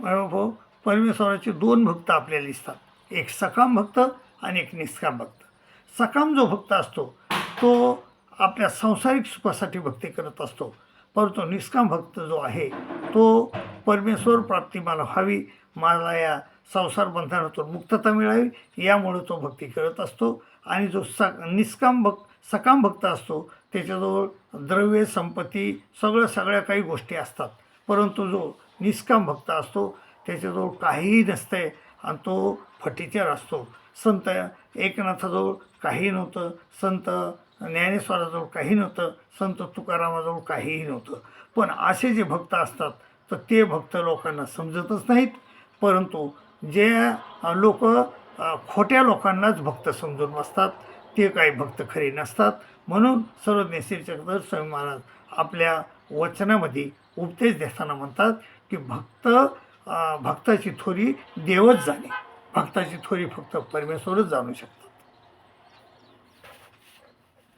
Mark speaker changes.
Speaker 1: भाऊ परमेश्वराचे दोन भक्त आपल्याला दिसतात. एक सकाम भक्त आणि एक निष्काम भक्त. सकाम जो भक्त असतो तो आपल्या सांसारिक सुखासाठी भक्ती करत असतो. परंतु निष्काम भक्त जो आहे तो परमेश्वर प्राप्ती मला व्हावी मला या संसार बंधनातून मुक्तता मिळावी यामुळे तो भक्ती करत असतो. आणि जो स निष्काम भक् सकाम भक्त असतो त्याच्याजवळ द्रव्य संपत्ती सगळं सगळ्या काही गोष्टी असतात. परंतु जो निष्काम भक्त असतो त्याच्याजवळ काहीही नसतंय आणि तो फटीचर असतो. संत एकनाथाजवळ काही नव्हतं संत ज्ञानेश्वराजवळ काही नव्हतं संत तुकारामाजवळ काहीही नव्हतं. पण असे जे भक्त असतात तर ते भक्त लोकांना समजतच नाहीत. परंतु जे लोक खोट्या लोकांनाच भक्त समजून बसतात ते काही भक्त खरे नसतात. म्हणून सर्वज्ञ श्री स्वामी महाराज आपल्या वचनामध्ये उपदेश देताना म्हणतात की भक्त भक्ताची थोरी देवच जाणे. भक्ताची थोरी फक्त परमेश्वरच जाणू शकतात.